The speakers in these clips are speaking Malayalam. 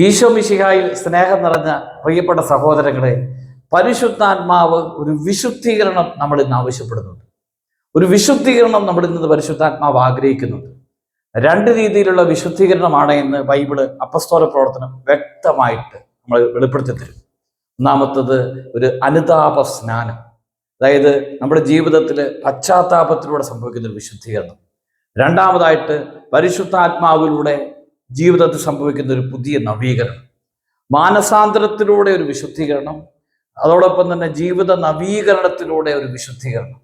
ഈശോ മിശിഹായിൽ സ്നേഹം നിറഞ്ഞ പ്രിയപ്പെട്ട സഹോദരങ്ങളെ പരിശുദ്ധാത്മാവ് ഒരു വിശുദ്ധീകരണം നമ്മൾ ഇന്ന് ആവശ്യപ്പെടുന്നുണ്ട്. ഒരു വിശുദ്ധീകരണം നമ്മൾ ഇന്ന് പരിശുദ്ധാത്മാവ് ആഗ്രഹിക്കുന്നുണ്ട്. രണ്ട് രീതിയിലുള്ള വിശുദ്ധീകരണമാണ് ഇന്ന് ബൈബിൾ അപ്പസ്തോല പ്രവർത്തനം വ്യക്തമായിട്ട് നമ്മൾ വെളിപ്പെടുത്തി തരും. ഒന്നാമത്തത് ഒരു അനുതാപ സ്നാനം. അതായത് നമ്മുടെ ജീവിതത്തിൽ പശ്ചാത്താപത്തിലൂടെ സംഭവിക്കുന്ന ഒരു വിശുദ്ധീകരണം. രണ്ടാമതായിട്ട് പരിശുദ്ധാത്മാവിലൂടെ ജീവിതത്തിൽ സംഭവിക്കുന്ന ഒരു പുതിയ നവീകരണം. മാനസാന്തരത്തിലൂടെ ഒരു വിശുദ്ധീകരണം അതോടൊപ്പം തന്നെ ജീവിത നവീകരണത്തിലൂടെ ഒരു വിശുദ്ധീകരണം.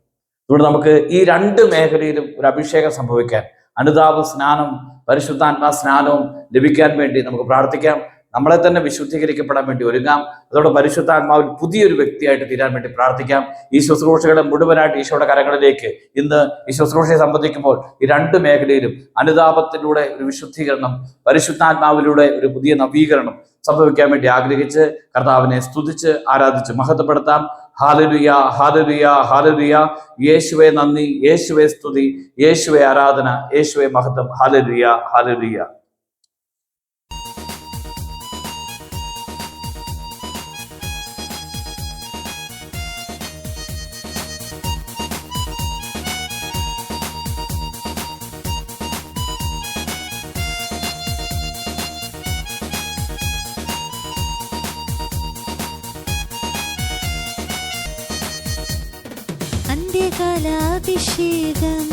ഇവിടെ നമുക്ക് ഈ രണ്ട് മേഖലയിലും ഒരു അഭിഷേകം സംഭവിക്കാൻ അനുതാപ സ്നാനം പരിശുദ്ധാത്മാ സ്നാനവും ലഭിക്കാൻ വേണ്ടി നമുക്ക് പ്രാർത്ഥിക്കാം. നമ്മളെ തന്നെ വിശുദ്ധീകരിക്കപ്പെടാൻ വേണ്ടി ഒരുങ്ങാം. അതോടെ പരിശുദ്ധാത്മാവിൽ പുതിയൊരു വ്യക്തിയായിട്ട് തീരാൻ വേണ്ടി പ്രാർത്ഥിക്കാം. ഈ ശുശ്രൂഷകളെ മുഴുവനായിട്ട് ഈശോയുടെ കരങ്ങളിലേക്ക് ഇന്ന് ഈ ശുശ്രൂഷയെ സംബന്ധിക്കുമ്പോൾ ഈ രണ്ട് മേഖലയിലും അനുതാപത്തിലൂടെ ഒരു വിശുദ്ധീകരണം പരിശുദ്ധാത്മാവിലൂടെ ഒരു പുതിയ നവീകരണം സംഭവിക്കാൻ വേണ്ടി ആഗ്രഹിച്ച് കർത്താവിനെ സ്തുതിച്ച് ആരാധിച്ച് മഹത്വപ്പെടുത്താം. ഹാലലുയ ഹാലലുയ ഹാലലുയ. യേശുവെ നന്ദി യേശുവെ സ്തുതി യേശുവെ ആരാധന യേശുവെ മഹത്വം. ഹാലലുയ ഹാലലുയ. അന്ത്യകാലാഭിഷേകം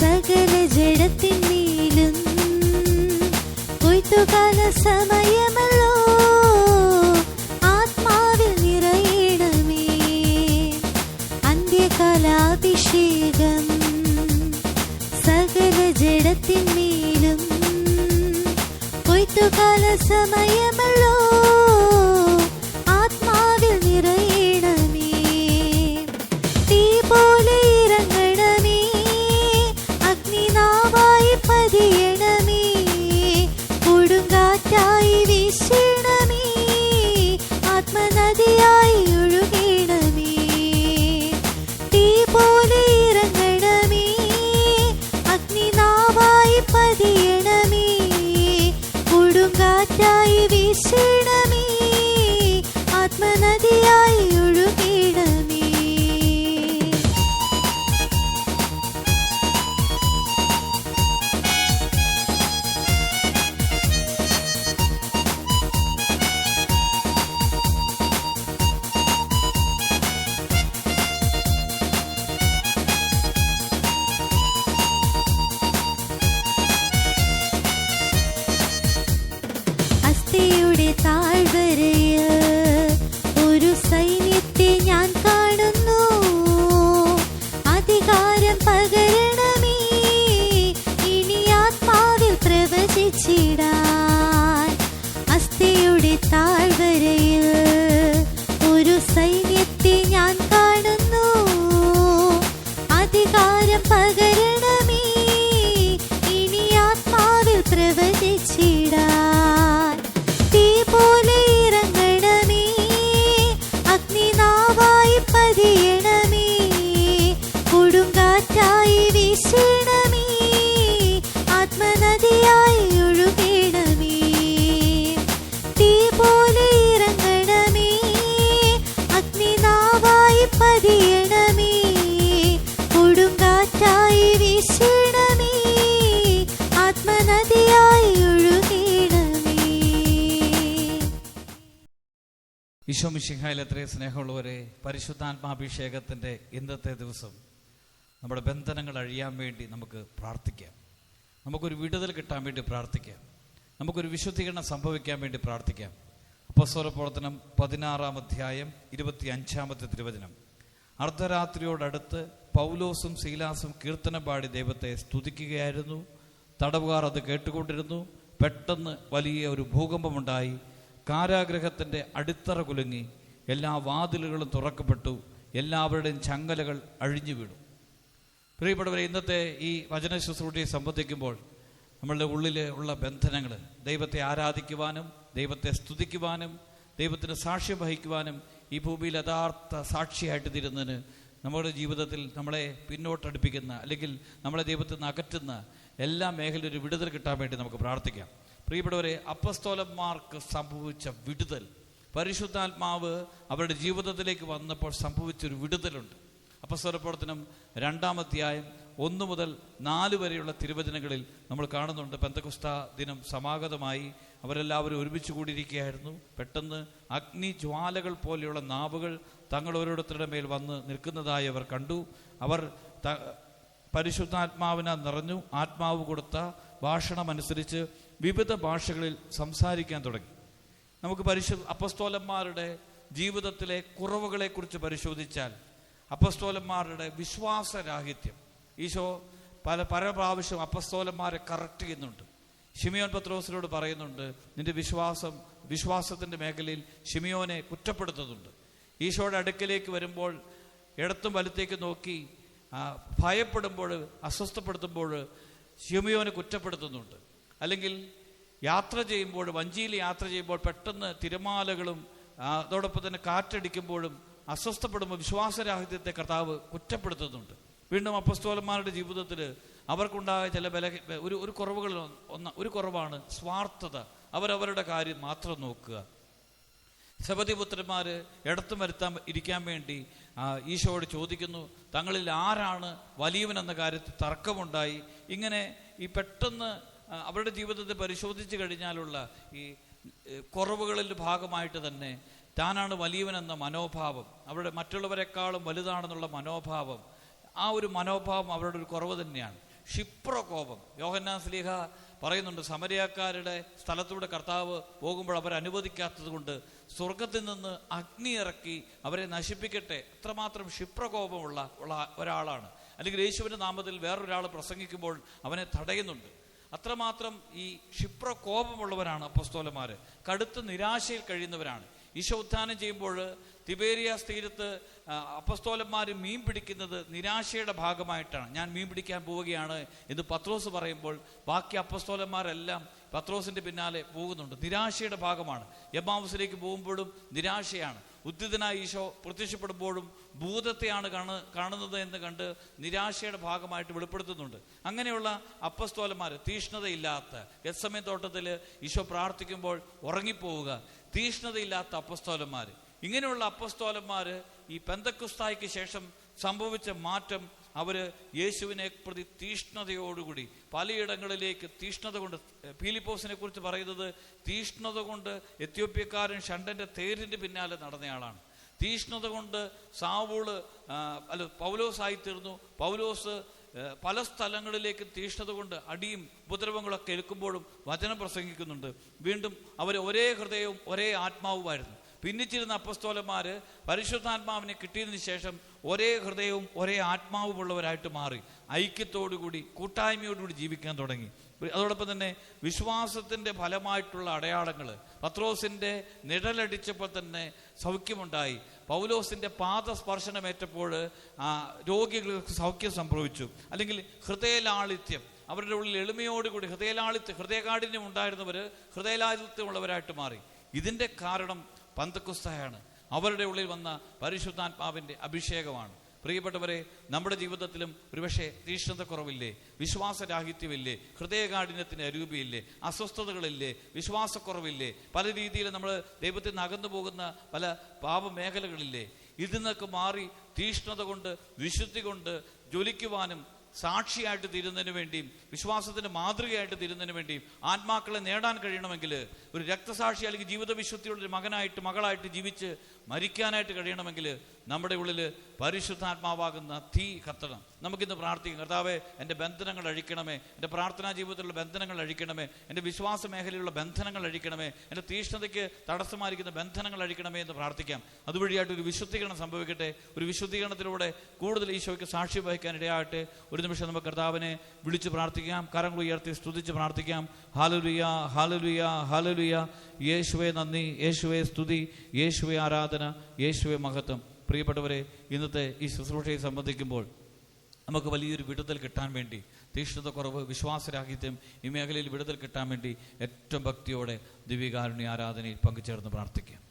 സകല ജഡത്തിന്മേലും കൊയ്ത്തുകാല സമയമല്ലോ. ആത്മാവിൽ നിറയണമേ. അന്ത്യകാലാഭിഷേകം. സകല കൊയ്ത്തുകാല സമയമല്ലോ. ഈശോ മിശിഹായിൽ എത്രയും സ്നേഹമുള്ളവരെ പരിശുദ്ധാത്മാഭിഷേകത്തിന്റെ ഇന്നത്തെ ദിവസം നമ്മുടെ ബന്ധനങ്ങൾ അഴിയാൻ വേണ്ടി നമുക്ക് പ്രാർത്ഥിക്കാം. നമുക്കൊരു വിടുതൽ കിട്ടാൻ വേണ്ടി പ്രാർത്ഥിക്കാം. നമുക്കൊരു വിശുദ്ധീകരണം സംഭവിക്കാൻ വേണ്ടി പ്രാർത്ഥിക്കാം. അപ്പസ്വല പ്രവർത്തനം പതിനാറാം അധ്യായം ഇരുപത്തി അഞ്ചാമത്തെ തിരുവചനം. അർദ്ധരാത്രിയോടടുത്ത് പൗലോസും ശീലാസും കീർത്തനം പാടി ദൈവത്തെ സ്തുതിക്കുകയായിരുന്നു. തടവുകാർ അത് കേട്ടുകൊണ്ടിരുന്നു. പെട്ടെന്ന് വലിയ ഒരു ഭൂകമ്പമുണ്ടായി. കാരാഗ്രഹത്തിന്റെ അടിത്തറ കുലുങ്ങി എല്ലാ വാതിലുകളും തുറക്കപ്പെട്ടു എല്ലാവരുടെയും ചങ്ങലകൾ അഴിഞ്ഞു വീണു. പ്രിയപ്പെട്ടവരെ ഇന്നത്തെ ഈ വചന ശുശ്രൂഷയെ സംബന്ധിക്കുമ്പോൾ നമ്മളുടെ ഉള്ളിൽ ഉള്ള ബന്ധനങ്ങൾ ദൈവത്തെ ആരാധിക്കുവാനും ദൈവത്തെ സ്തുതിക്കുവാനും ദൈവത്തിന് സാക്ഷ്യം വഹിക്കുവാനും ഈ ഭൂമിയിൽ യഥാർത്ഥ സാക്ഷിയായിട്ട് തീരുന്നതിന് നമ്മുടെ ജീവിതത്തിൽ നമ്മളെ പിന്നോട്ടടുപ്പിക്കുന്ന അല്ലെങ്കിൽ നമ്മളെ ദൈവത്തിൽ നിന്ന് അകറ്റുന്ന എല്ലാ മേഖലയിലും ഒരു വിടുതൽ കിട്ടാൻ വേണ്ടി നമുക്ക് പ്രാർത്ഥിക്കാം. പ്രിയപ്പെട്ടവരെ അപ്പസ്തോലന്മാർക്ക് സംഭവിച്ച വിടുതൽ. പരിശുദ്ധാത്മാവ് അവരുടെ ജീവിതത്തിലേക്ക് വന്നപ്പോൾ സംഭവിച്ചൊരു വിടുതലുണ്ട്. അപ്പസ്തോലപ്രവർത്തനം രണ്ടാമധ്യായം ഒന്ന് മുതൽ നാല് വരെയുള്ള തിരുവചനങ്ങളിൽ നമ്മൾ കാണുന്നുണ്ട്. പെന്തകുസ്ത ദിനം സമാഗതമായി അവരെല്ലാവരും ഒരുമിച്ച് കൂടിയിരിക്കുകയായിരുന്നു. പെട്ടെന്ന് അഗ്നി ജ്വാലകൾ പോലെയുള്ള നാവുകൾ തങ്ങൾ ഓരോരുത്തരുടെ മേൽ വന്ന് നിൽക്കുന്നതായി അവർ കണ്ടു. അവർ പരിശുദ്ധാത്മാവിനെ നിറഞ്ഞു ആത്മാവ് കൊടുത്ത ഭാഷണമനുസരിച്ച് വിവിധ ഭാഷകളിൽ സംസാരിക്കാൻ തുടങ്ങി. നമുക്ക് പരിശു അപ്പസ്തോലന്മാരുടെ ജീവിതത്തിലെ കുറവുകളെക്കുറിച്ച് പരിശോധിച്ചാൽ അപ്പസ്തോലന്മാരുടെ വിശ്വാസരാഹിത്യം. ഈശോ പല പല പ്രാവശ്യം അപ്പസ്തോലന്മാരെ കറക്റ്റ് ചെയ്യുന്നുണ്ട്. ഷിമിയോൻ പത്രോസിനോട് പറയുന്നുണ്ട് നിന്റെ വിശ്വാസം വിശ്വാസത്തിന്റെ മേഖലയിൽ ഷിമിയോനെ കുറ്റപ്പെടുത്തുന്നുണ്ട്. ഈശോയുടെ അടുക്കലേക്ക് വരുമ്പോൾ ഇടത്തും വലത്തേക്ക് നോക്കി ഭയപ്പെടുമ്പോൾ അസ്വസ്ഥപ്പെടുത്തുമ്പോൾ ഷിമിയോനെ കുറ്റപ്പെടുത്തുന്നുണ്ട്. അല്ലെങ്കിൽ യാത്ര ചെയ്യുമ്പോൾ വഞ്ചിയിൽ യാത്ര ചെയ്യുമ്പോൾ പെട്ടെന്ന് തിരമാലകളും അതോടൊപ്പം തന്നെ കാറ്റടിക്കുമ്പോഴും അസ്വസ്ഥപ്പെടുമ്പോൾ വിശ്വാസരാഹിത്യത്തെ കർത്താവ് കുറ്റപ്പെടുത്തുന്നുണ്ട്. വീണ്ടും അപ്പസ്തോലന്മാരുടെ ജീവിതത്തിൽ അവർക്കുണ്ടായ ചില ബല ഒരു ഒരു കുറവുകൾ ഒന്ന് ഒരു കുറവാണ് സ്വാർത്ഥത. അവരവരുടെ കാര്യം മാത്രം നോക്കുക. ശബതിപുത്രന്മാർ ഇടത്തും വരുത്താൻ ഇരിക്കാൻ വേണ്ടി ഈശോയോട് ചോദിക്കുന്നു തങ്ങളിൽ ആരാണ് വലിയവൻ എന്ന കാര്യത്തിൽ തർക്കമുണ്ടായി? ഇങ്ങനെ ഈ പെട്ടെന്ന് അവരുടെ ജീവിതത്തെ പരിശോധിച്ച് കഴിഞ്ഞാലുള്ള ഈ കുറവുകളിൽ ഭാഗമായിട്ട് തന്നെ താനാണ് വലിയവനെന്ന മനോഭാവം അവരുടെ മറ്റുള്ളവരെക്കാളും വലുതാണെന്നുള്ള മനോഭാവം ആ ഒരു മനോഭാവം അവരുടെ ഒരു കുറവ് തന്നെയാണ്. ക്ഷിപ്രകോപം. യോഹന്നാ സ്ലീഹ പറയുന്നുണ്ട് സമരയാക്കാരുടെ സ്ഥലത്തൂടെ കർത്താവ് പോകുമ്പോൾ അവർ അനുവദിക്കാത്തത് കൊണ്ട് സ്വർഗത്തിൽ നിന്ന് അഗ്നി ഇറക്കി അവരെ നശിപ്പിക്കട്ടെ. അത്രമാത്രം ക്ഷിപ്രകോപമുള്ള ഉള്ള ഒരാളാണ്. അല്ലെങ്കിൽ യേശുവിന്റെ നാമത്തിൽ വേറൊരാൾ പ്രസംഗിക്കുമ്പോൾ അവനെ തടയുന്നുണ്ട്. അത്രമാത്രം ഈ ക്ഷിപ്ര കോപമുള്ളവരാണ് അപ്പസ്തോലന്മാർ കടുത്ത നിരാശയിൽ കഴിയുന്നവരാണ്. ഈശോ ഉത്ഥാനം ചെയ്യുമ്പോൾ തിബേരിയാസ് തീരത്ത് അപ്പസ്തോലന്മാർ മീൻ പിടിക്കുന്നത് നിരാശയുടെ ഭാഗമായിട്ടാണ്. ഞാൻ മീൻ പിടിക്കാൻ പോവുകയാണ് എന്ന് പത്രോസ് പറയുമ്പോൾ ബാക്കി അപ്പസ്തോലന്മാരെല്ലാം പത്രോസിന്റെ പിന്നാലെ പോകുന്നുണ്ട്. നിരാശയുടെ ഭാഗമാണ്. എമാവസിലേക്ക് പോകുമ്പോഴും നിരാശയാണ്. ഉദ്ധിതനായ ഈശോ പ്രത്യക്ഷപ്പെടുമ്പോഴും ഭൂതത്തെയാണ് കാണു കാണുന്നത് എന്ന് കണ്ട് നിരാശയുടെ ഭാഗമായിട്ട് വെളിപ്പെടുത്തുന്നുണ്ട്. അങ്ങനെയുള്ള അപ്പസ്തോലന്മാർ തീഷ്ണതയില്ലാത്ത ഗത്സമയ തോട്ടത്തിൽ ഈശോ പ്രാർത്ഥിക്കുമ്പോൾ ഉറങ്ങിപ്പോവുക തീഷ്ണതയില്ലാത്ത അപ്പസ്തോലന്മാർ ഇങ്ങനെയുള്ള അപ്പസ്തോലന്മാർ ഈ പെന്തക്കുസ്തായ്ക്ക് ശേഷം സംഭവിച്ച മാറ്റം അവർ യേശുവിനെ പ്രതി തീഷ്ണതയോടുകൂടി പലയിടങ്ങളിലേക്ക് തീഷ്ണത കൊണ്ട് പീലിപ്പോസിനെ കുറിച്ച് പറയുന്നത് തീഷ്ണത കൊണ്ട് എത്യോപ്യക്കാരൻ ഷണ്ടന്റെ തേരിന്റെ പിന്നാലെ നടന്നയാളാണ്. തീഷ്ണത കൊണ്ട് സാവൂൾ അല്ല പൗലോസായിത്തീർന്നു. പൗലോസ് പല സ്ഥലങ്ങളിലേക്ക് തീഷ്ണത കൊണ്ട് അടിയും ഉപദ്രവങ്ങളൊക്കെ എടുക്കുമ്പോഴും വചനം പ്രസംഗിക്കുന്നുണ്ട്. വീണ്ടും അവർ ഒരേ ഹൃദയവും ഒരേ ആത്മാവുമായിരുന്നു. ഭിന്നിച്ചിരുന്ന അപ്പസ്തോലന്മാർ പരിശുദ്ധാത്മാവിനെ കിട്ടിയതിന് ശേഷം ഒരേ ഹൃദയവും ഒരേ ആത്മാവുമുള്ളവരായിട്ട് മാറി. ഐക്യത്തോടുകൂടി കൂട്ടായ്മയോടുകൂടി ജീവിക്കാൻ തുടങ്ങി. അതോടൊപ്പം തന്നെ വിശ്വാസത്തിന്റെ ഫലമായിട്ടുള്ള അടയാളങ്ങൾ പത്രോസിന്റെ നിഴലടിച്ചപ്പോൾ തന്നെ സൗഖ്യമുണ്ടായി. പൗലോസിന്റെ പാദസ്പർശനമേറ്റപ്പോൾ ആ രോഗികൾക്ക് സൗഖ്യം സംഭവിച്ചു. അല്ലെങ്കിൽ ഹൃദയലാളിത്യം. അവരുടെ ഉള്ളിൽ എളിമയോടുകൂടി ഹൃദയലാളിത്യം ഹൃദയകാഠിന്യം ഉണ്ടായിരുന്നവർ ഹൃദയലാളിത്യമുള്ളവരായിട്ട് മാറി. ഇതിന്റെ കാരണം പന്തക്കുസ്തയാണ്. അവരുടെ ഉള്ളിൽ വന്ന പരിശുദ്ധാത്മാവിന്റെ അഭിഷേകമാണ്. പ്രിയപ്പെട്ടവരെ നമ്മുടെ ജീവിതത്തിലും ഒരുപക്ഷെ തീഷ്ണതക്കുറവില്ലേ വിശ്വാസരാഹിത്യമില്ലേ? ഹൃദയകാഠിന്യത്തിന് അരൂപിയില്ലേ? അസ്വസ്ഥതകളില്ലേ? വിശ്വാസക്കുറവില്ലേ? പല രീതിയിൽ നമ്മൾ ദൈവത്തിൽ നിന്ന് അകന്നു പോകുന്ന പല പാപമേഖലകളില്ലേ? ഇതിൽ നിന്നൊക്കെ മാറി തീഷ്ണത കൊണ്ട് വിശുദ്ധി കൊണ്ട് ജ്വലിക്കുവാനും സാക്ഷിയായിട്ട് തീരുന്നതിന് വേണ്ടിയും വിശ്വാസത്തിന്റെ മാതൃകയായിട്ട് തീരുന്നതിന് വേണ്ടിയും ആത്മാക്കളെ നേടാൻ കഴിയണമെങ്കിൽ ഒരു രക്തസാക്ഷി അല്ലെങ്കിൽ ജീവിത വിശുദ്ധിയുള്ള ഒരു മകനായിട്ട് മകളായിട്ട് ജീവിച്ച് മരിക്കാനായിട്ട് കഴിയണമെങ്കിൽ നമ്മുടെ ഉള്ളിൽ പരിശുദ്ധാത്മാവാകുന്ന തീ കത്തണം. നമുക്കിന്ന് പ്രാർത്ഥിക്കും. കർത്താവെ എന്റെ ബന്ധനങ്ങൾ അഴിക്കണമേ. എന്റെ പ്രാർത്ഥനാ ജീവിതത്തിലുള്ള ബന്ധനങ്ങൾ അഴിക്കണമേ. എന്റെ വിശ്വാസ മേഖലയിലുള്ള ബന്ധനങ്ങൾ അഴിക്കണമേ. എന്റെ തീഷ്ണതയ്ക്ക് തടസ്സമായിരിക്കുന്ന ബന്ധനങ്ങൾ അഴിക്കണമേ എന്ന് പ്രാർത്ഥിക്കാം. അതുവഴിയായിട്ട് ഒരു വിശുദ്ധീകരണം സംഭവിക്കട്ടെ. ഒരു വിശുദ്ധീകരണത്തിലൂടെ കൂടുതൽ ഈശോയ്ക്ക് സാക്ഷി വഹിക്കാൻ ഒരു നിമിഷം നമുക്ക് കർത്താവിനെ വിളിച്ച് പ്രാർത്ഥിക്കാം. കരങ്ങൾ ഉയർത്തി സ്തുതിച്ച് പ്രാർത്ഥിക്കാം. ഹാലലുയ ഹാലലുയ ഹാലലുയ യേശുവെ നന്ദി. യേശുവെ സ്തുതി. യേശുവെ ആരാധന. യേശുവെ മഹത്വം. പ്രിയപ്പെട്ടവരെ ഇന്നത്തെ ഈ ശുശ്രൂഷയെ സംബന്ധിക്കുമ്പോൾ നമുക്ക് വലിയൊരു വിടുതൽ കിട്ടാൻ വേണ്ടി തീക്ഷ്ണത കുറവ് വിശ്വാസരാഹിത്യം ഈ മേഖലയിൽ വിടുതൽ കിട്ടാൻ വേണ്ടി ഏറ്റവും ഭക്തിയോടെ ദിവ്യകാരുണ്യ ആരാധനയിൽ പങ്കുചേർന്ന് പ്രാർത്ഥിക്കാം.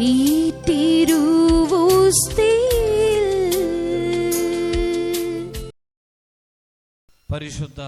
ഈ പരിശുദ്ധ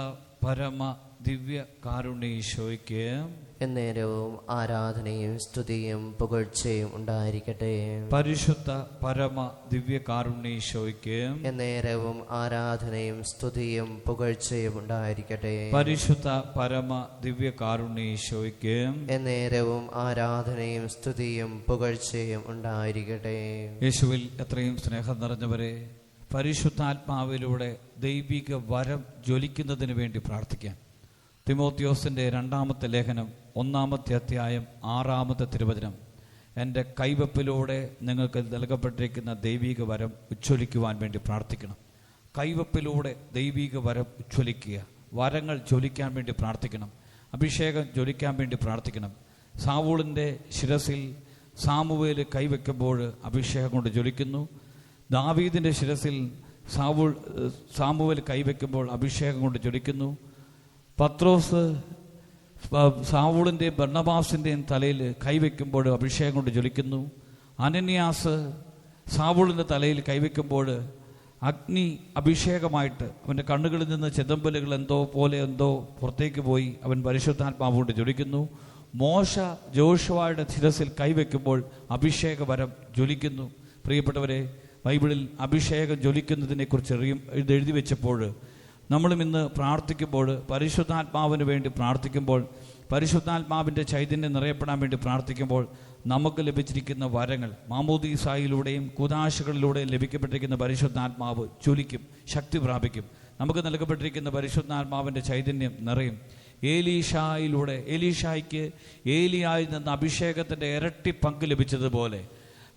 പരമ ദിവ്യ കാരുണ്യേശോയ്ക്ക് എന്നേരവും ആരാധനയും സ്തുതിയും പുകഴ്ചയും ഉണ്ടായിരിക്കട്ടെ. പരിശുദ്ധ പരമ ദിവ്യ കാരുണ്യേശോയ്ക്ക് എന്നേരവും ആരാധനയും സ്തുതിയും പുകഴ്ചയും ഉണ്ടായിരിക്കട്ടെ. പരിശുദ്ധ പരമ ദിവ്യ കാരുണ്യേശോയ്ക്ക് എന്നേരവും ആരാധനയും സ്തുതിയും പുകഴ്ചയും ഉണ്ടായിരിക്കട്ടെ. യേശുവിൽ എത്രയും സ്നേഹം നിറഞ്ഞവരെ പരിശുദ്ധാത്മാവിലൂടെ ദൈവിക വരം ജ്വലിക്കുന്നതിന് വേണ്ടി പ്രാർത്ഥിക്കാം. തിമോത്യോസിന്റെ രണ്ടാമത്തെ ലേഖനം ഒന്നാമത്തെ അധ്യായം ആറാമത്തെ തിരുവചനം. എന്റെ കൈവപ്പിലൂടെ നിങ്ങൾക്ക് നൽകപ്പെട്ടിരിക്കുന്ന ദൈവിക വരം ഉജ്ജ്വലിക്കുവാൻ വേണ്ടി പ്രാർത്ഥിക്കണം. കൈവപ്പിലൂടെ ദൈവിക വരം ഉജ്ജ്വലിക്കുക വരങ്ങൾ ജ്വലിക്കാൻ വേണ്ടി പ്രാർത്ഥിക്കണം. അഭിഷേകം ജ്വലിക്കാൻ വേണ്ടി പ്രാർത്ഥിക്കണം. സാവൂളിന്റെ ശിരസിൽ സാമുവേൽ കൈവെക്കുമ്പോൾ അഭിഷേകം കൊണ്ട് ജ്വലിക്കുന്നു. ദാവീദിന്റെ ശിരസിൽ സാവൂൾ സാമുവേൽ കൈവയ്ക്കുമ്പോൾ അഭിഷേകം കൊണ്ട് ജ്വലിക്കുന്നു. പത്രോസ് സാവൂളിന്റെയും ബർണബാസിന്റെയും തലയിൽ കൈവയ്ക്കുമ്പോൾ അഭിഷേകം കൊണ്ട് ജ്വലിക്കുന്നു. അനന്യാസ് സാവൂളിന്റെ തലയിൽ കൈവയ്ക്കുമ്പോൾ അഗ്നി അഭിഷേകമായിട്ട് അവന്റെ കണ്ണുകളിൽ നിന്ന് ചെതമ്പലുകൾ എന്തോ പോലെ എന്തോ പുറത്തേക്ക് പോയി അവൻ പരിശുദ്ധാത്മാവ് കൊണ്ട് ജ്വലിക്കുന്നു. മോശ ജോഷുവായുടെ ശിരസിൽ കൈവയ്ക്കുമ്പോൾ അഭിഷേക വരം ജ്വലിക്കുന്നു. പ്രിയപ്പെട്ടവരെ ബൈബിളിൽ അഭിഷേകം ജ്വലിക്കുന്നതിനെക്കുറിച്ച് എഴുതി വെച്ചപ്പോൾ നമ്മളും ഇന്ന് പ്രാർത്ഥിക്കുമ്പോൾ പരിശുദ്ധാത്മാവിന് വേണ്ടി പ്രാർത്ഥിക്കുമ്പോൾ പരിശുദ്ധാത്മാവിന്റെ ചൈതന്യം നിറയപ്പെടാൻ വേണ്ടി പ്രാർത്ഥിക്കുമ്പോൾ നമുക്ക് ലഭിച്ചിരിക്കുന്ന വരങ്ങൾ മാമോദീസായിലൂടെയും കുതാശകളിലൂടെയും ലഭിക്കപ്പെട്ടിരിക്കുന്ന പരിശുദ്ധാത്മാവ് ചുലിക്കും ശക്തി പ്രാപിക്കും. നമുക്ക് നൽകപ്പെട്ടിരിക്കുന്ന പരിശുദ്ധാത്മാവിന്റെ ചൈതന്യം നിറയും. ഏലീഷായിലൂടെ ഏലീഷായ്ക്ക് ഏലിയായിൽ നിന്ന് അഭിഷേകത്തിന്റെ ഇരട്ടി പങ്ക് ലഭിച്ചതുപോലെ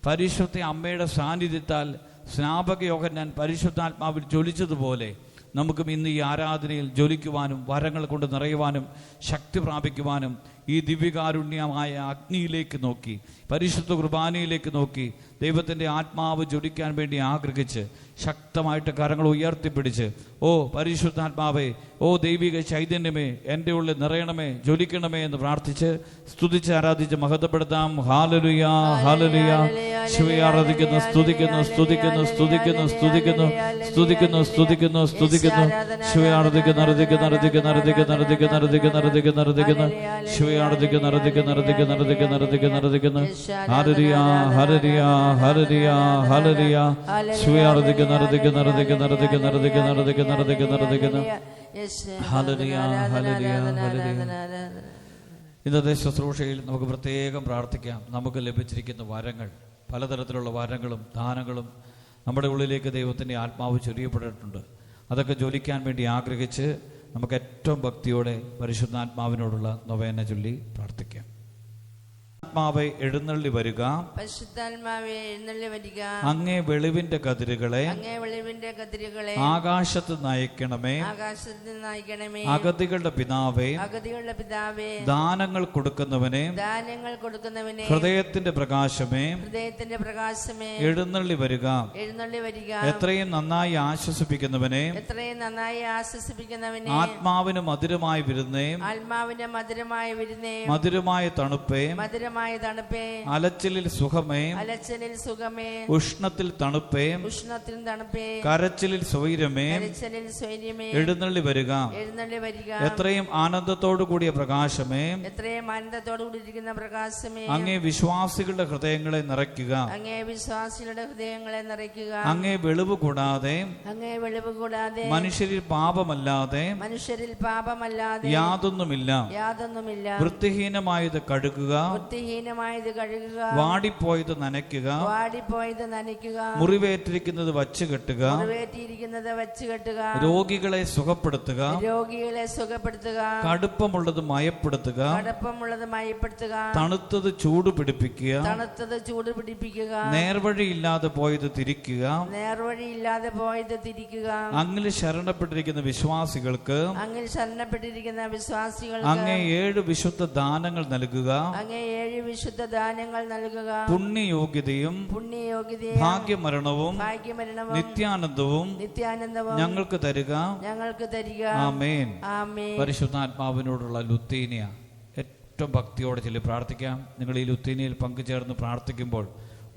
പരിശുദ്ധ അമ്മയുടെ സാന്നിധ്യത്താൽ സ്നാപകയോഗം ഞാൻ പരിശുദ്ധാത്മാവിൽ ജ്വലിച്ചതുപോലെ നമുക്കും ഇന്ന് ഈ ആരാധനയിൽ ജ്വലിക്കുവാനും വരങ്ങൾ കൊണ്ട് നിറയുവാനും ശക്തി പ്രാപിക്കുവാനും ഈ ദിവ്യകാരുണ്യമായ അഗ്നിയിലേക്ക് നോക്കി പരിശുദ്ധ കുർബാനയിലേക്ക് നോക്കി ദൈവത്തിന്റെ ആത്മാവ് ജൊടിക്കാൻ വേണ്ടി ആഗ്രഹിച്ച് ശക്തമായിട്ട് കരങ്ങൾ ഉയർത്തിപ്പിടിച്ച് ഓ പരിശുദ്ധാത്മാവേ ഓ ദൈവിക ചൈതന്യമേ എന്റെ ഉള്ളിൽ നിറയണമേ ജ്വലിക്കണമേ എന്ന് പ്രാർത്ഥിച്ച് സ്തുതിച്ച് ആരാധിച്ച് മഹത്വപ്പെടുത്താം. ഹാലലുയാ ഹാലലുയാ ശിവയെ ആരാധിക്കുന്നു സ്തുതിക്കുന്നു സ്തുതിക്കുന്നു സ്തുതിക്കുന്നു സ്തുതിക്കുന്നു സ്തുതിക്കുന്നു സ്തുതിക്കുന്നു സ്തുതിക്കുന്നു. ശിവയെ ആരാധിക്കുന്നു ആരാധിക്കുന്നു ആരാധിക്കുന്നു ആരാധിക്കുന്നു ആരാധിക്കുന്നു ആരാധിക്കുന്നു ആരാധിക്കുന്നു. ശിവയെ ആർത്തിക്ക് നടത്തിക്ക് നടത്തിക്ക് നടത്തിക്ക് നടത്തിക്ക് നടത്തിക്കുന്നു ഹരരിയ ഹരരിയ ഹരരിയ ഹരരിയ ശിവയാർത്തിക്ക് നടത്തിക്ക് നടത്തിക്ക് നടത്തിക്ക് നടത്തിക്ക് നടത്തിക്ക് നടത്തിക്ക് നടത്തിക്കുന്നു ഹരരിയ ഹരരിയ ഹരരിയ ഇന്നത്തെ ശുശ്രൂഷയിൽ നമുക്ക് പ്രത്യേകം പ്രാർത്ഥിക്കാം നമുക്ക് ലഭിച്ചിരിക്കുന്ന വരങ്ങൾ പലതരത്തിലുള്ള വരങ്ങളും ദാനങ്ങളും നമ്മുടെ ഉള്ളിലേക്ക് ദൈവത്തിന്റെ ആത്മാവ് ചൊരിയപ്പെട്ടിട്ടുണ്ട് അതൊക്കെ ജ്വലിക്കാൻ വേണ്ടി ആഗ്രഹിച്ച് നമുക്ക് ഏറ്റവും ഭക്തിയോടെ പരിശുദ്ധാത്മാവിനോടുള്ള നൊവേന ചൊല്ലി പ്രാർത്ഥിക്കാം. ആത്മാവെ എഴുന്നള്ളി വരിക. പരിശുദ്ധാത്മാവെ എഴുന്നള്ളി വരിക. അങ്ങേ വെളിവിന്റെ കതിരുകളെ അങ്ങേ വെളിവിന്റെ കതിരുകളെ ആകാശത്ത് നയിക്കണമേ. ആകാശത്തിൽ നയിക്കണമേ. അഗതികളുടെ പിതാവേ അഗതികളുടെ പിതാവേ ദാനങ്ങൾ കൊടുക്കുന്നവനെ ദാനങ്ങൾ കൊടുക്കുന്നവനെ ഹൃദയത്തിന്റെ പ്രകാശമേ ഹൃദയത്തിന്റെ പ്രകാശമേ എഴുന്നള്ളി വരിക. എഴുന്നള്ളി വരിക. എത്രയും നന്നായി ആശ്വസിപ്പിക്കുന്നവനെ എത്രയും നന്നായി ആശ്വസിപ്പിക്കുന്നവനെ ആത്മാവിന് മധുരമായി വിരുന്നേ ആത്മാവിന് മധുരമായി വിരുന്നേ മധുരമായ തണുപ്പേ മധുരമായ തണുപ്പേ അലച്ചിലിൽ സുഖമേ. അലച്ചിലിൽ സുഖമേ. ഉഷ്ണത്തിൽ തണുപ്പേ. ഉഷ്ണത്തിൽ തണുപ്പേ. കരച്ചിലിൽ സ്വൈരമേ. കരച്ചിലിൽ സ്വൈരമേ. എഴുന്നള്ളി വരിക. എഴുന്നള്ളി വരിക. എത്രയും ആനന്ദത്തോടു കൂടിയ പ്രകാശമേ. എത്രയും ആനന്ദത്തോടു കൂടിയിരിക്കുന്ന പ്രകാശമേ. അങ്ങേ വിശ്വാസികളുടെ ഹൃദയങ്ങളെ നിറയ്ക്കുക. അങ്ങേ വിശ്വാസികളുടെ ഹൃദയങ്ങളെ നിറയ്ക്കുക. അങ്ങേ വെളിവ് കൂടാതെ. അങ്ങേ വെളിവ് കൂടാതെ. മനുഷ്യരിൽ പാപമല്ലാതെ. മനുഷ്യരിൽ പാപമല്ലാതെ. യാതൊന്നുമില്ല. യാതൊന്നുമില്ല. വൃത്തിഹീനമായത് കഴുകുക. ഭക്തിഹീനമായത് കഴുകുക. വാടിപ്പോയത് നനയ്ക്കുക. വാടിപ്പോയത് നനയ്ക്കുക. മുറിവേറ്റിരിക്കുന്നത് വച്ച് കെട്ടുക. മുറിവേറ്റിയിരിക്കുന്നത് വച്ച് കെട്ടുക. രോഗികളെ സുഖപ്പെടുത്തുക. രോഗികളെ സുഖപ്പെടുത്തുക. കടുപ്പമുള്ളത് മയപ്പെടുത്തുക. കടുപ്പമുള്ളത് മയപ്പെടുത്തുക. തണുത്തത് ചൂട് പിടിപ്പിക്കുക. തണുത്തത് ചൂട് പിടിപ്പിക്കുക. നേർവഴിയില്ലാതെ പോയത് തിരിക്കുക. നേർവഴിയില്ലാതെ പോയത് തിരിക്കുക. അങ്ങിൽ ശരണപ്പെട്ടിരിക്കുന്ന വിശ്വാസികൾക്ക് അങ്ങിൽ ശരണപ്പെട്ടിരിക്കുന്ന വിശ്വാസികൾ അങ്ങേ ഏഴ് വിശുദ്ധ ദാനങ്ങൾ നൽകുക. അങ്ങേ ഏഴ് വിശുദ്ധ ദാനങ്ങൾ നൽകുക. പുണ്യയോഗ്യതയും പുണ്യയോഗ്യതയും ഭാഗ്യമരണവും ഭാഗ്യമരണവും നിത്യാനന്ദവും നിത്യാനന്ദവും ഞങ്ങൾക്ക് തരിക. ഞങ്ങൾക്ക് തരിക. ആമേൻ. ആമേൻ. പരിശുദ്ധാത്മാവിനോടുള്ള ലുത്തീനിയ ഏറ്റവും ഭക്തിയോടെ ചൊല്ലി പ്രാർത്ഥിക്കാം. നിങ്ങൾ ഈ ലുത്തീനിയയിൽ പങ്കുചേർന്ന് പ്രാർത്ഥിക്കുമ്പോൾ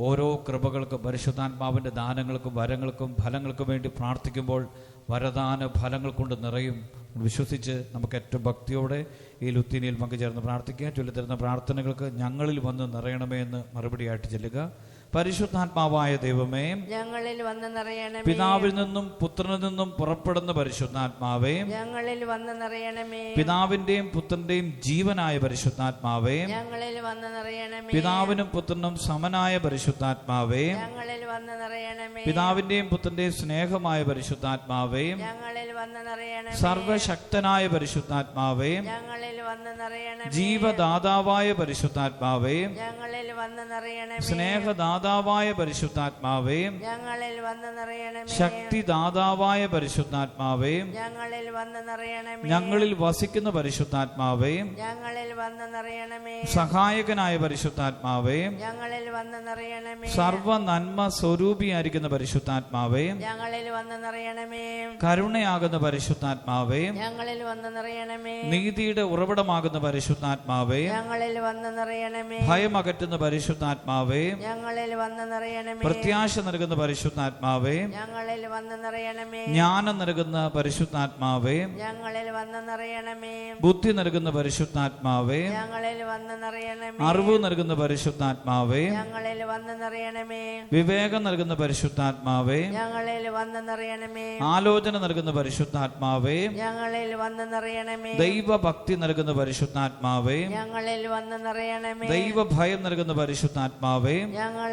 ഓരോ കൃപകൾക്കും പരിശുദ്ധാത്മാവിന്റെ ദാനങ്ങൾക്കും വരങ്ങൾക്കും ഫലങ്ങൾക്കും വേണ്ടി പ്രാർത്ഥിക്കുമ്പോൾ വരദാന ഫലങ്ങൾ കൊണ്ട് നിറയും. വിശ്വസിച്ച് നമുക്ക് ഏറ്റവും ഭക്തിയോടെ ഈ ലുത്തീനിയിൽ പങ്കുചേർന്ന് പ്രാർത്ഥിക്കുക. ചൊല്ലിത്തരുന്ന പ്രാർത്ഥനകൾക്ക് ഞങ്ങളിൽ വന്ന് നിറയണമേ എന്ന് മറുപടിയായിട്ട് ചെല്ലുക. പരിശുദ്ധാത്മാവായ ദൈവമേ ഞങ്ങളിൽ വന്ന് നിറയണമേ. പിതാവിൽ നിന്നും പുത്രനിൽ നിന്നും പുറപ്പെടുന്ന പരിശുദ്ധാത്മാവേ ഞങ്ങളിൽ വന്ന് നിറയണമേ. പിതാവിന്റെയും പുത്രന്റെയും ജീവനായ പരിശുദ്ധാത്മാവേ ഞങ്ങളിൽ വന്ന് നിറയണമേ. പിതാവിനും പുത്രനും സമനായ പരിശുദ്ധാത്മാവേ ഞങ്ങളിൽ വന്ന് നിറയണമേ. പിതാവിന്റെയും പുത്രന്റെയും സ്നേഹമായ പരിശുദ്ധാത്മാവേ ഞങ്ങളിൽ വന്ന് നിറയണമേ. സർവശക്തനായ പരിശുദ്ധാത്മാവേ ഞങ്ങളിൽ വന്ന് നിറയണമേ. ജീവദാതാവായ പരിശുദ്ധാത്മാവേ ഞങ്ങളിൽ വന്ന് നിറയണമേ. സ്നേഹദാതാവായ പരിശുദ്ധാത്മാവേ ഞങ്ങളിൽ വന്ന് നിറയണമേ. ശക്തിദാതാവായ പരിശുദ്ധാത്മാവേ ഞങ്ങളിൽ വന്ന് നിറയണമേ. ഞങ്ങളിൽ വസിക്കുന്ന പരിശുദ്ധാത്മാവേ ഞങ്ങളിൽ വന്ന് നിറയണമേ. സഹായകനായ പരിശുദ്ധാത്മാവേ ഞങ്ങളിൽ വന്ന് നിറയണമേ. സർവ നന്മ സ്വരൂപിയായിരിക്കുന്ന പരിശുദ്ധാത്മാവേ ഞങ്ങളിൽ വന്ന് നിറയണമേ. കരുണയാകുന്ന പരിശുദ്ധാത്മാവേ ഞങ്ങളിൽ വന്ന് നിറയണമേ. നീതിയുടെ ഉറവിടമാകുന്ന പരിശുദ്ധാത്മാവേ ഞങ്ങളിൽ വന്ന് നിറയണമേ. ഭയമകറ്റുന്ന പരിശുദ്ധാത്മാവേ ഞങ്ങളിൽ വന്ന് നിറയണമേ. പ്രത്യാശ നൽകുന്ന പരിശുദ്ധാത്മാവേ ഞങ്ങളിൽ വന്ന് നിറയണമേ. ജ്ഞാനം നൽകുന്ന പരിശുദ്ധാത്മാവേ ഞങ്ങളിൽ വന്ന് നിറയണമേ. ബുദ്ധി നൽകുന്ന പരിശുദ്ധാത്മാവേ ഞങ്ങളിൽ വന്ന് നിറയണമേ. അറിവ് നൽകുന്ന പരിശുദ്ധാത്മാവേ ഞങ്ങളിൽ വന്ന് നിറയണമേ. വിവേകം നൽകുന്ന പരിശുദ്ധാത്മാവേ ഞങ്ങളിൽ വന്ന് നിറയണമേ. ആലോചന നൽകുന്ന പരിശുദ്ധാത്മാവേ ഞങ്ങളിൽ വന്ന് നിറയണമേ. ദൈവഭക്തി നൽകുന്ന പരിശുദ്ധാത്മാവേ ഞങ്ങളിൽ വന്ന് നിറയണമേ. ദൈവഭയം നൽകുന്ന പരിശുദ്ധാത്മാവേ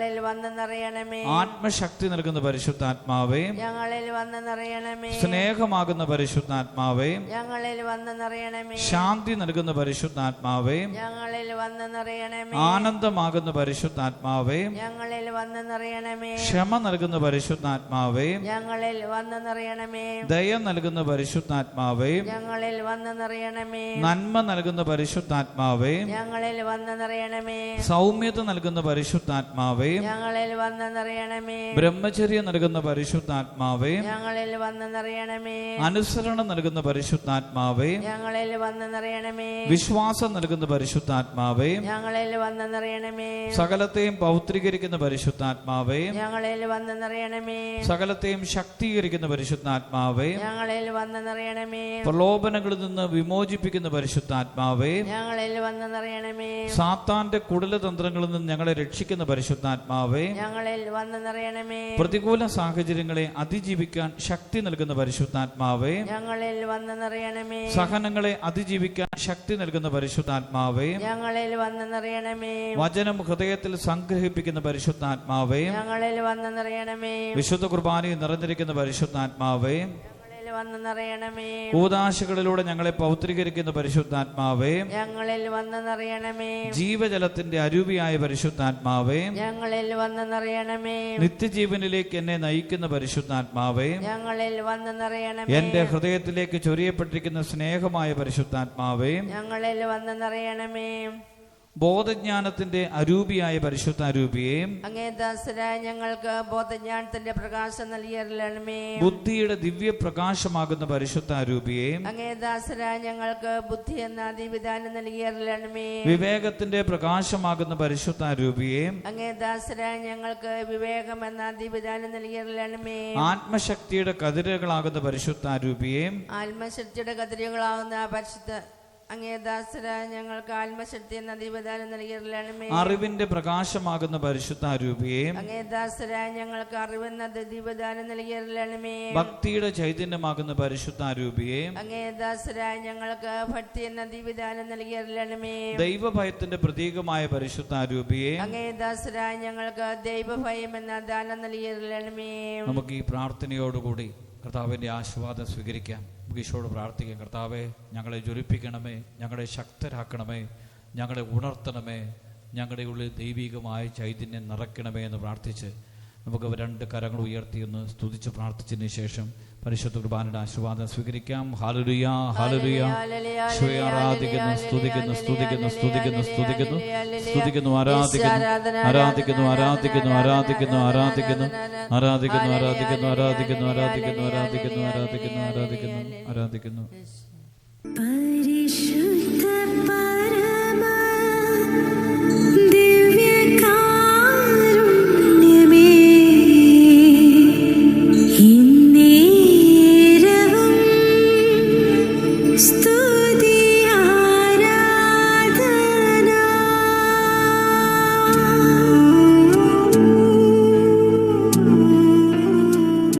ഞങ്ങളിൽ വന്ന് നിറയണമേ ആത്മശക്തി നൽകുന്ന പരിശുദ്ധാത്മാവേ. ഞങ്ങളിൽ വന്ന് നിറയണമേ സ്നേഹമാകുന്ന പരിശുദ്ധാത്മാവേ. ഞങ്ങളിൽ വന്ന് നിറയണമേ ശാന്തി നൽകുന്ന പരിശുദ്ധാത്മാവേ. ഞങ്ങളിൽ വന്ന് നിറയണമേ ആനന്ദമാകുന്ന പരിശുദ്ധാത്മാവേ. ഞങ്ങളിൽ വന്ന് നിറയണമേ ക്ഷമ നൽകുന്ന പരിശുദ്ധാത്മാവേ. ഞങ്ങളിൽ വന്ന് നിറയണമേ ദയ നൽകുന്ന പരിശുദ്ധാത്മാവേ. ഞങ്ങളിൽ വന്ന് നിറയണമേ നന്മ നൽകുന്ന പരിശുദ്ധാത്മാവേ. ഞങ്ങളിൽ വന്ന് നിറയണമേ സൗമ്യത നൽകുന്ന പരിശുദ്ധാത്മാവേ. ഞങ്ങളിൽ വന്ന് നിറയണമേ. ബ്രഹ്മചര്യം നൽകുന്ന പരിശുദ്ധാത്മാവേ ഞങ്ങളിൽ വന്ന് നിറയണമേ. അനുസരണം നൽകുന്ന പരിശുദ്ധാത്മാവേ ഞങ്ങളിൽ വന്ന് നിറയണമേ. വിശ്വാസം നൽകുന്ന പരിശുദ്ധാത്മാവേ ഞങ്ങളിൽ വന്ന് നിറയണമേ. സകലത്തെയും പൗത്രീകരിക്കുന്ന പരിശുദ്ധാത്മാവേ ഞങ്ങളിൽ വന്ന് നിറയണമേ. സകലത്തെയും ശക്തീകരിക്കുന്ന പരിശുദ്ധാത്മാവേ ഞങ്ങളിൽ വന്ന് നിറയണമേ. പ്രലോഭനങ്ങളിൽ നിന്ന് വിമോചിപ്പിക്കുന്ന പരിശുദ്ധാത്മാവേ ഞങ്ങളിൽ വന്ന് നിറയണമേ. സാത്താന്റെ കുടലതന്ത്രങ്ങളിൽ നിന്ന് ഞങ്ങളെ രക്ഷിക്കുന്ന പരിശുദ്ധാത്മാവേ ഞങ്ങളിൽ വന്ന് നിറയണമേ പ്രതികൂല സാഹചര്യങ്ങളെ അതിജീവിക്കാൻ ശക്തി നൽകുന്ന പരിശുദ്ധാത്മാവേ ഞങ്ങളിൽ വന്ന് നിറയണമേ സഹനങ്ങളെ അതിജീവിക്കാൻ ശക്തി നൽകുന്ന പരിശുദ്ധാത്മാവേ ഞങ്ങളിൽ വന്ന് നിറയണമേ വചനം ഹൃദയത്തിൽ സംഗ്രഹിപ്പിക്കുന്ന പരിശുദ്ധാത്മാവേ ഞങ്ങളിൽ വന്ന് നിറയണമേ വിശുദ്ധ കുർബാനയിൽ നിറഞ്ഞിരിക്കുന്ന പരിശുദ്ധാത്മാവേ വന്ന് നിറയണമേ. കൂതാശകളിലൂടെ ഞങ്ങളെ പൗത്രീകരിക്കുന്ന പരിശുദ്ധാത്മാവേ ഞങ്ങളിൽ വന്ന് നിറയണമേ. ജീവജലത്തിന്റെ അരൂപിയായ പരിശുദ്ധാത്മാവേ ഞങ്ങളിൽ വന്ന് നിറയണമേ. നിത്യജീവനിലേക്ക് എന്നെ നയിക്കുന്ന പരിശുദ്ധാത്മാവേ ഞങ്ങളിൽ വന്ന് നിറയണമേ. എന്റെ ഹൃദയത്തിലേക്ക് ചൊരിയപ്പെട്ടിരിക്കുന്ന സ്നേഹമായ പരിശുദ്ധാത്മാവേ ഞങ്ങളിൽ വന്ന് നിറയണമേ. ബോധജ്ഞാനത്തിന്റെ അരൂപിയായ പരിശുദ്ധാരൂപിയെ അങ്ങേ ദാസരായ ഞങ്ങൾക്ക് ബോധജ്ഞാനത്തിന്റെ പ്രകാശം നൽകിയരണമേ ബുദ്ധിയുടെ ദിവ്യ പ്രകാശമാകുന്ന പരിശുദ്ധാരൂപിയെ അങ്ങേ ദാസരായ ഞങ്ങൾക്ക് ബുദ്ധി എന്ന അതിവിധാനം നൽകിയരണമേ വിവേകത്തിന്റെ പ്രകാശമാകുന്ന പരിശുദ്ധാരൂപിയെ അങ്ങേ ദാസരായ ഞങ്ങൾക്ക് വിവേകം എന്ന അതിവിധാനം നൽകിയരണമേ ആത്മശക്തിയുടെ കതിരുകളാകുന്ന പരിശുദ്ധാരൂപിയെ ആത്മശക്തിയുടെ കതിരുകളാകുന്ന പരിശുദ്ധ ഞങ്ങൾക്ക് ആത്മശക്തി എന്ന ദീപദാനം അറിവിന്റെ പ്രകാശമാകുന്ന പരിശുദ്ധാരൂപിയെ അങ്ങേ ഞങ്ങൾക്ക് അറിവെന്ന ദീപദാനം ഭക്തിയുടെ ചൈതന്യമാകുന്ന പരിശുദ്ധാരൂപിയെ അങ്ങേ ഞങ്ങൾക്ക് ഭക്തി എന്ന ദീപദാനം നൽകിയറിലണമേ ദൈവഭയത്തിന്റെ പ്രതീകമായ പരിശുദ്ധാരൂപിയെ അങ്ങേ ഞങ്ങൾക്ക് ദൈവഭയം എന്ന ദാനം നൽകിയറിലണമേ നമുക്ക് ഈ പ്രാർത്ഥനയോടുകൂടി കർത്താവിന്റെ ആശീർവാദം സ്വീകരിക്കാം. ഈശോട് പ്രാർത്ഥിക്കാം. കർത്താവെ ഞങ്ങളെ ജ്വലിപ്പിക്കണമേ ഞങ്ങളെ ശക്തരാക്കണമേ ഞങ്ങളെ ഉണർത്തണമേ ഞങ്ങളുടെ ഉള്ളിൽ ദൈവികമായ ചൈതന്യം നിറയ്ക്കണമേ എന്ന് പ്രാർത്ഥിച്ച് നമുക്ക് രണ്ട് കരങ്ങൾ ഉയർത്തിയെന്ന് സ്തുതിച്ച് പ്രാർത്ഥിച്ചതിന് ശേഷം പരിശുദ്ധ കുർബാനയുടെ ആശീർവാദം സ്വീകരിക്കാം. ഹാലലുയ ഹാലലുയ ഈശോയെ ആരാധിക്കുന്നു സ്തുതിക്കുന്നു സ്തുതിക്കുന്നു സ്തുതിക്കുന്നു സ്തുതിക്കുന്നു. സ്തുതിക്കുന്നു ആരാധിക്കുന്നു ആരാധിക്കുന്നു ആരാധിക്കുന്നു ആരാധിക്കുന്നു ആരാധിക്കുന്നു ആരാധിക്കുന്നു ആരാധിക്കുന്നു ആരാധിക്കുന്നു ആരാധിക്കുന്നു ആരാധിക്കുന്നു ആരാധിക്കുന്നു ആരാധിക്കുന്നു ആരാധിക്കുന്നു. പ